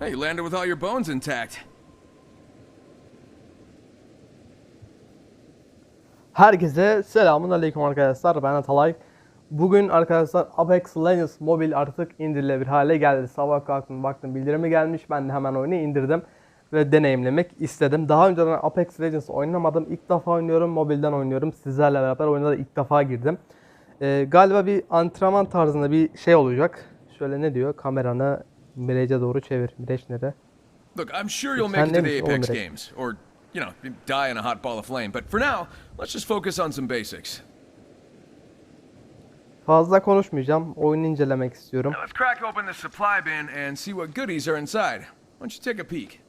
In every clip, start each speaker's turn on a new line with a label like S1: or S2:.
S1: Hey, you landed with all your bones intact.
S2: Herkese selamun aleyküm arkadaşlar. Ben Atalay. Bugün arkadaşlar Apex Legends mobil artık indirilebilir hale geldi. Sabah kalktım baktım bildirimi gelmiş. Ben de hemen oyunu indirdim ve deneyimlemek istedim. Daha önceden Apex Legends oynamadım. İlk defa oynuyorum. Mobilden oynuyorum. Sizlerle beraber oyuna da ilk defa girdim. Ee, galiba bir antrenman tarzında bir şey olacak. Şöyle ne diyor? Kameranı Mirage'e doğru çevir. Mirage nere?
S1: Look, I'm sure you'll make it to the Apex? Games, or, you know, die in a hot ball of flame. But for now, let's just focus on some basics.
S2: Fazla konuşmayacağım. Oyunu incelemek istiyorum.
S1: Now let's crack open the supply bin and see what goodies are inside. Why don't you take a peek?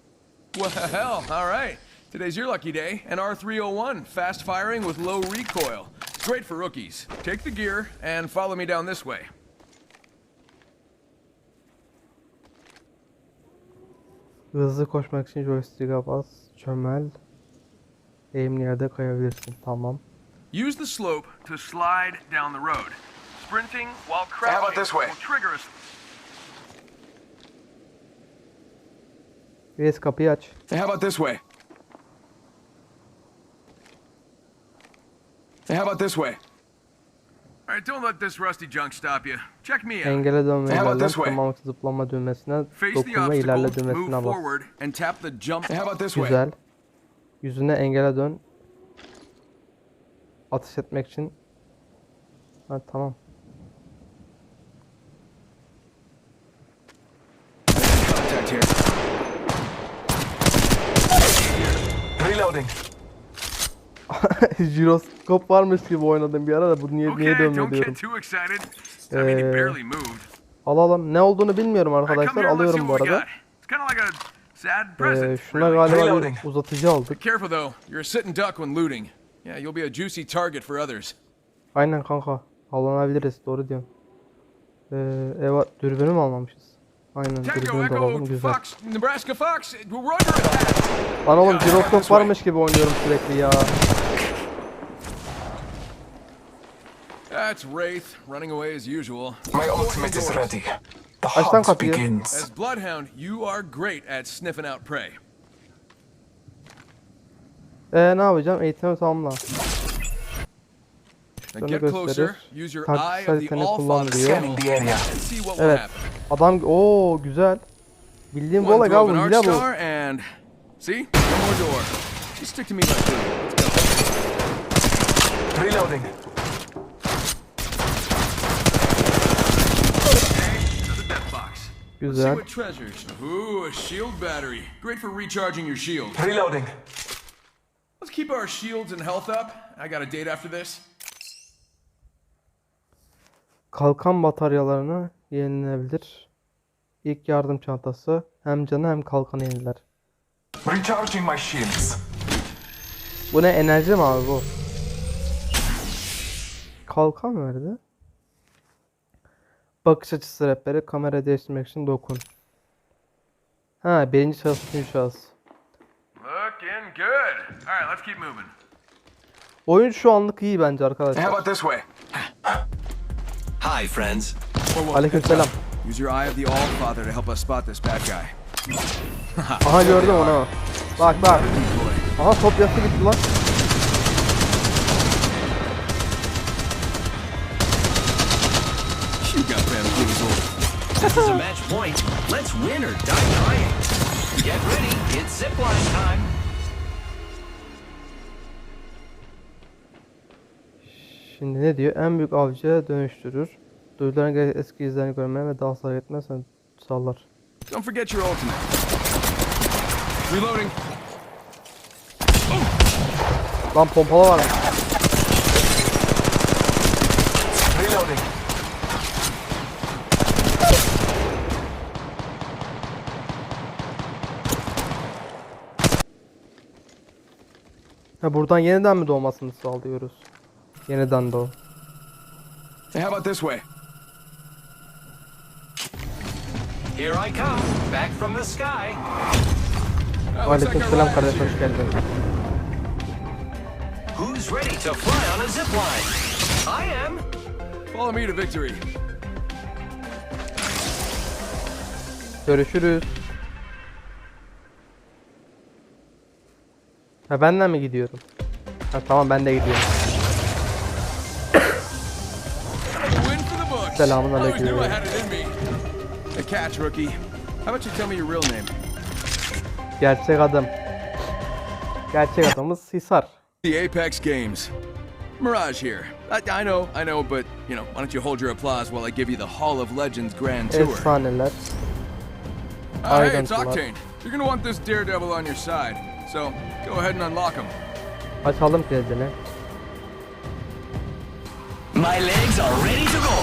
S1: Well, hell, all right. Today's your lucky day. An R301, fast firing with low recoil. Great for rookies. Take the gear and follow me down this way.
S2: Hızlı koşmak için joystick'e bas, çömel. Eğimli yerde kayabilirsin. Tamam.
S1: Use the slope to slide down the road. Sprinting while crouching will trigger a
S2: Reis kapıyı aç.
S3: Hey, how about this way? Hey, how about this way?
S1: All right, don't let this rusty junk stop you. Check me out.
S2: Engele dönme
S3: How about
S2: ilerle.
S3: this way?
S2: Tırmanmak zıplama düğmesine
S1: Face the
S2: dokun ve ilerle
S1: obstacle,
S2: düğmesine
S1: move
S2: bas.
S1: forward, and tap the jump.
S3: Hey, how about this way?
S2: Güzel. Yüzüne engele dön. Atış etmek için. Ha tamam.
S3: Reloading.
S2: Jiroskop varmış gibi oynadım bir ara da bu niye, niye dönmüyor diyorum. Ee. Alalım. Ne olduğunu bilmiyorum arkadaşlar. Alıyorum bu arada. Ee, şuna galiba bir uzatıcı aldık. Aynen kanka. Alınabiliriz. Doğru diyorsun. Ee, evet dürbünü mü almamışız? Aynen dürbünü de alalım. Güzel. Lan oğlum jiroskop varmış gibi oynuyorum sürekli ya.
S1: That's Wraith, running away as usual.
S3: My ultimate is ready. The
S2: Açtan
S3: hunt
S2: kapıyı.
S3: begins.
S1: As Bloodhound, you are great at sniffing out prey.
S2: Ee ne yapacağım? Eğitimi tamamla.
S1: Now
S2: Şunu
S1: get closer,
S2: gösterir.
S1: use your
S2: Taktik
S1: eye of the
S2: haritini kullan
S1: Allfather
S2: diyor.
S3: Scanning the area.
S1: and see what will
S2: Evet.
S1: happen.
S2: Adam o güzel. Bildiğim
S1: One
S2: vola
S1: throw of an
S2: bu hile bu.
S1: Arcstar and see, one more door. Just stick to me like two. Let's go.
S3: Reloading.
S1: See
S2: Güzel.
S1: what treasures. Ooh, a shield battery. Great for recharging your shield.
S3: Reloading.
S1: Let's keep our shields and health up. I got a date after this.
S2: Kalkan bataryalarını yenilebilir. İlk yardım çantası hem canı hem kalkanı yeniler.
S3: Recharging my shields.
S2: Bu ne enerji mi abi bu? Kalkan verdi. Bakış açısı rehberi kamera değiştirmek için dokun. Ha birinci şahıs üçüncü şahıs.
S1: Looking good. All right, let's keep moving.
S2: Oyun şu anlık iyi bence
S3: Hey, how
S2: arkadaşlar.
S3: about this way?
S4: Hi, friends.
S2: Aleykümselam.
S1: Use your eye of the Allfather to help us spot this bad guy.
S2: Aha gördüm onu. Bak bak. Aha top yası gitti lan.
S4: This is a match point. Let's win or die trying. Get ready. It's zipline time.
S2: Şimdi ne diyor? En büyük avcıya dönüştürür. Duyularına göre eski izlerini görmeye ve daha hasar etmezsen sallar.
S1: Don't forget your ultimate. Reloading.
S2: Lan pompalı var.
S3: Reloading.
S2: Ha buradan yeniden mi doğmasını sağlıyoruz? Yeniden doğ.
S3: Hey, how about this way?
S4: Here I come. Back from the sky.
S2: Aleykümselam kardeş hoş geldin.
S4: Who's ready to fly on a zipline? I am.
S1: Follow me to victory.
S2: Görüşürüz. Ha benden mi gidiyorum? Ha tamam ben de gidiyorum. Selamun
S1: Always
S2: aleyküm.
S1: knew I had it in me. A catch, rookie. How about you tell me your real name?
S2: Gerçek adım. Gerçek adımız Hisar.
S1: The Apex Games. Mirage here. I, I know, I know, but, you know, why don't you hold your applause while I give you the Hall of Legends Grand Tour?
S2: Efsaneler.
S1: Oh, hey, it's. Octane. You're gonna want this Daredevil on your side, so go ahead and unlock him.
S2: Açalım kilidini.
S4: My legs are ready to go.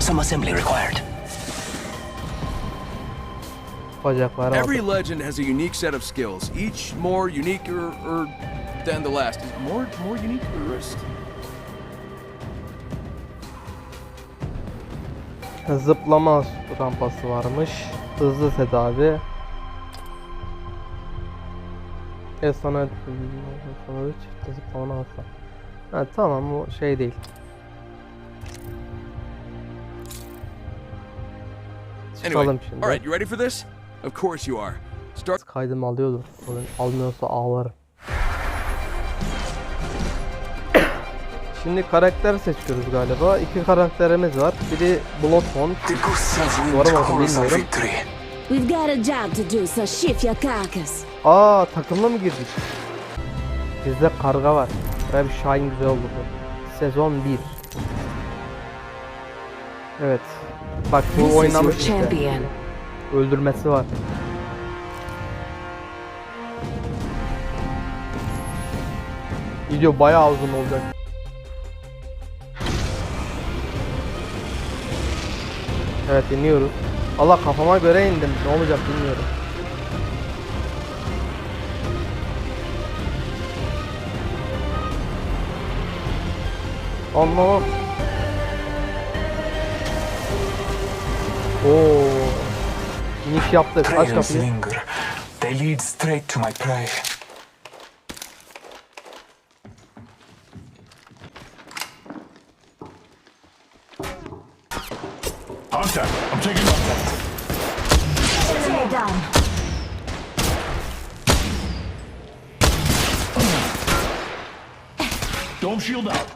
S4: Some assembly required.
S2: Bacakları
S1: Every
S2: aldık.
S1: legend has a unique set of skills, each more unique or, or than the last. Is more more unique the rest?
S2: Zıplama rampası varmış. Hızlı tedavi. Efsane efsane çift zıplama hasta. Ha tamam o şey değil. Çıkalım şimdi.
S1: all right, you ready for this? Of course you are. Start.
S2: Kaydım alıyordur. Oyun almıyorsa ağlarım. Şimdi karakter seçiyoruz galiba. İki karakterimiz var. Biri Bloodhound.
S3: Course of
S2: Bilmiyorum.
S5: We've got a job to do, so shift your carcass.
S2: Aa takımla mı girdik? Bizde karga var. Buraya bir Şahin güzel oldu bu. Sezon 1. Evet. Bak bu oynamış işte. Öldürmesi var. Video bayağı uzun olacak. Evet iniyoruz. Allah kafama göre indim. Ne olacak bilmiyorum. Allah. Oo. İniş yaptık. Aç kapıyı.
S3: They lead straight to my prey.
S6: Contact. I'm taking contact.
S5: Enemy down.
S6: Dome shield out.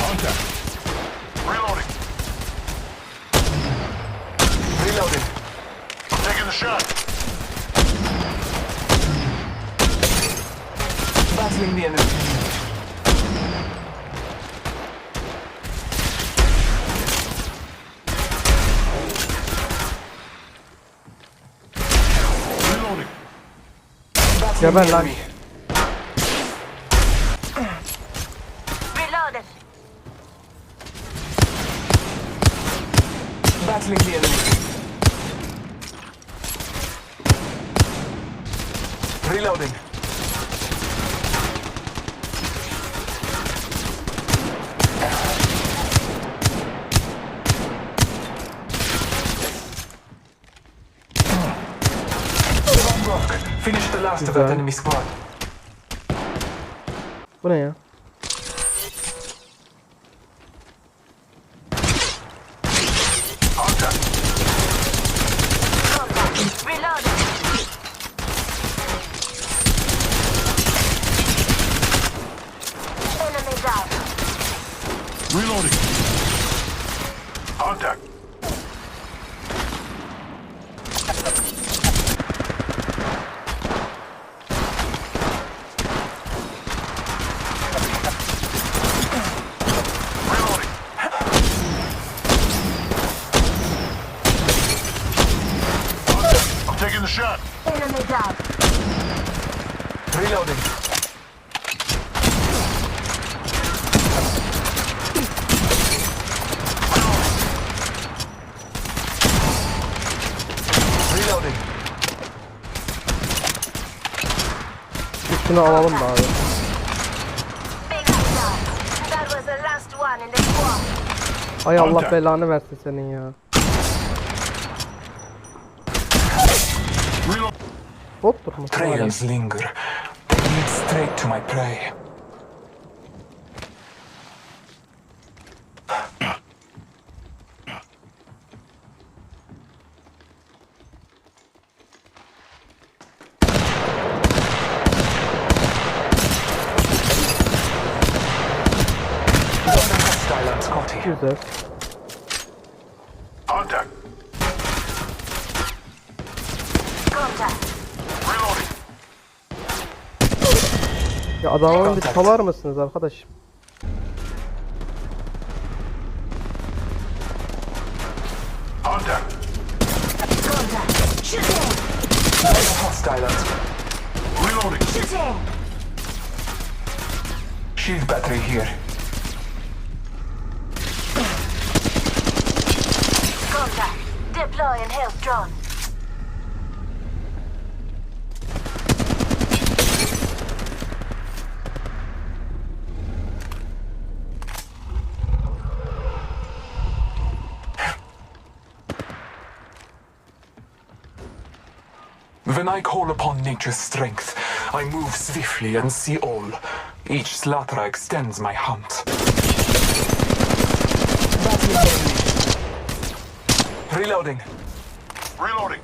S6: Contact. Reloading.
S3: Reloading.
S6: Taking the shot.
S3: Battling the enemy. 别卖拉你！Finish the last of that
S2: Güzel.
S3: enemy squad.
S2: Bu ne ya?
S6: Contact.
S5: Reloaded. Enemy down.
S6: Reloading. Contact. Reloading. Contact. I'm taking the shot.
S5: Enemy down.
S3: Reloading. Reloading.
S2: Üstünü alalım da abi. Ay Allah belanı versin senin ya.
S3: Trails linger. Lead straight to my prey.
S2: Ya adamın bir salar mısınız arkadaş?
S6: Contact.
S5: Contact. Shooting.
S3: Hostile out.
S6: Reloading.
S5: Shooting.
S3: Shield battery here.
S5: Contact. Deploying health drone.
S3: When I call upon nature's strength, I move swiftly and see all. Each slaughter extends my hunt. Reloading.
S6: Reloading.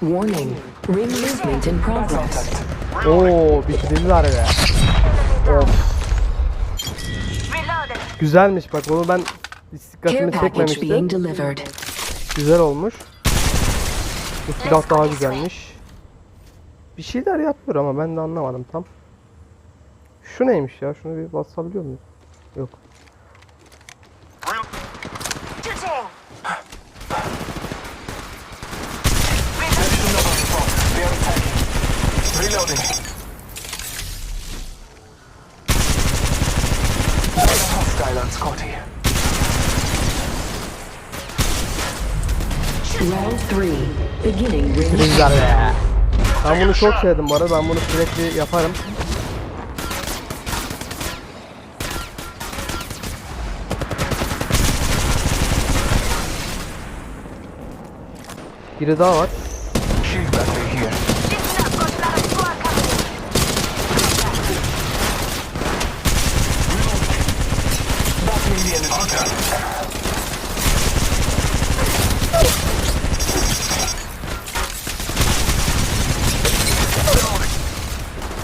S7: Warning. Ring movement in progress.
S3: Contact.
S2: Oo bitirdiler be. Of
S5: Reloading.
S2: Güzelmiş bak onu ben hiç dikkatimi çekmemiştim. Güzel olmuş. Bu silah daha güzelmiş. Bir şeyler yapıyor ama ben de anlamadım tam. Şu neymiş ya? Şunu bir basabiliyor muyum? Yok.
S5: Shooting.
S3: They are attacking. Reloading. Hostile on Scotty.
S2: Güzel be. Ben bunu çok sevdim bu arada. Ben bunu sürekli yaparım. Biri daha var.
S3: Shield battery here.
S5: Listen up, got another squad coming in.
S3: Battling the enemy.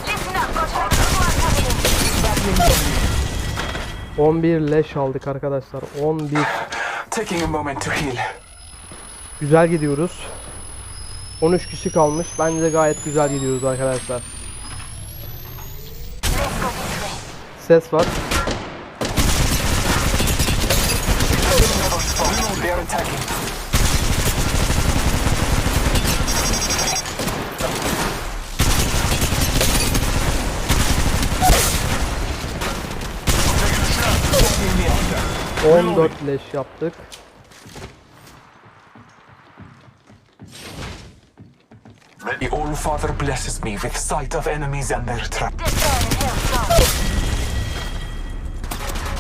S5: Listen up, got another squad coming in.
S2: 11 leş aldık arkadaşlar. 11.
S3: Taking a moment to heal.
S2: Güzel gidiyoruz. 13 kişi kalmış. Bence gayet güzel gidiyoruz arkadaşlar. Ses var.
S3: They are attacking. Taking the enemy.
S2: 14 leş yaptık.
S3: The All-Father blesses me with sight of enemies and their trap.
S5: Deploying health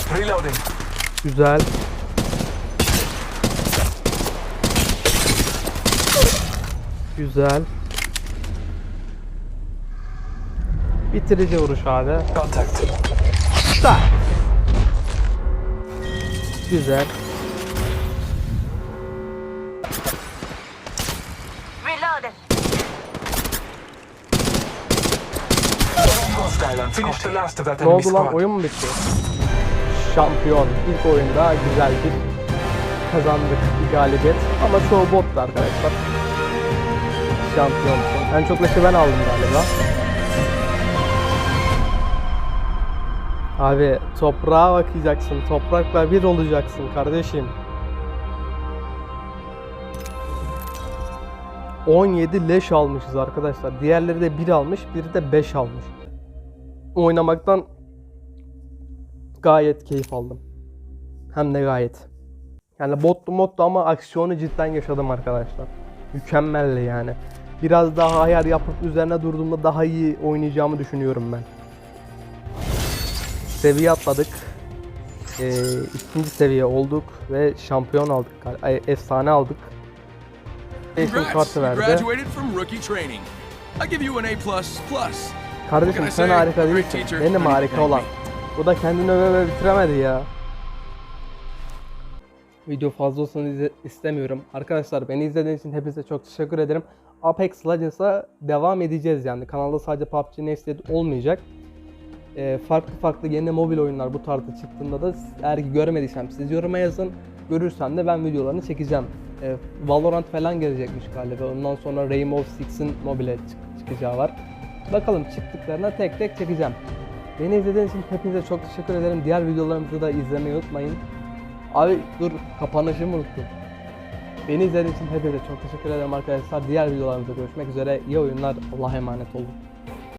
S5: drone.
S3: Reloading.
S2: Güzel. Güzel. Bitirici vuruş abi.
S3: Contact.
S2: Tak.
S3: That
S2: Ne oldu lan? Oyun mu bitti? Şampiyon. İlk oyunda güzel bir kazandık bir galibiyet. Ama çoğu bottu arkadaşlar. Şampiyonsun. En çok leşi ben aldım galiba. Abi toprağa bakacaksın. Toprakla bir olacaksın kardeşim. 17 leş almışız arkadaşlar. Diğerleri de 1 almış, biri de 5 almış. Oynamaktan gayet keyif aldım. Hem de gayet. Yani botlu moddu ama aksiyonu cidden yaşadım arkadaşlar. Mükemmeldi yani. Biraz daha ayar yapıp üzerine durduğumda daha iyi oynayacağımı düşünüyorum ben. Seviye atladık. Ee, ikinci seviye olduk ve şampiyon aldık. Ay, efsane aldık.
S1: Congrats,
S2: kartı verdi. Kardeşim sen harika değilsin. Benim harika olan. Bu da kendini öve öve bitiremedi ya. Video fazla olsun istemiyorum. Arkadaşlar beni izlediğiniz için hepinize çok teşekkür ederim. Apex Legends'a devam edeceğiz yani. Kanalda sadece PUBG Next olmayacak. Ee, farklı farklı yeni mobil oyunlar bu tarzda çıktığında da eğer ki görmediysem siz yoruma yazın. Görürsem de ben videolarını çekeceğim. Ee, Valorant falan gelecekmiş galiba. Ondan sonra Rainbow Six'in mobile çık- çıkacağı var. Bakalım çıktıklarına tek tek çekeceğim. Beni izlediğiniz için hepinize çok teşekkür ederim. Diğer videolarımızı da izlemeyi unutmayın. Abi dur kapanışımı unuttum. Beni izlediğiniz için hepinize çok teşekkür ederim arkadaşlar. Diğer videolarımızda görüşmek üzere. İyi oyunlar. Allah'a emanet olun.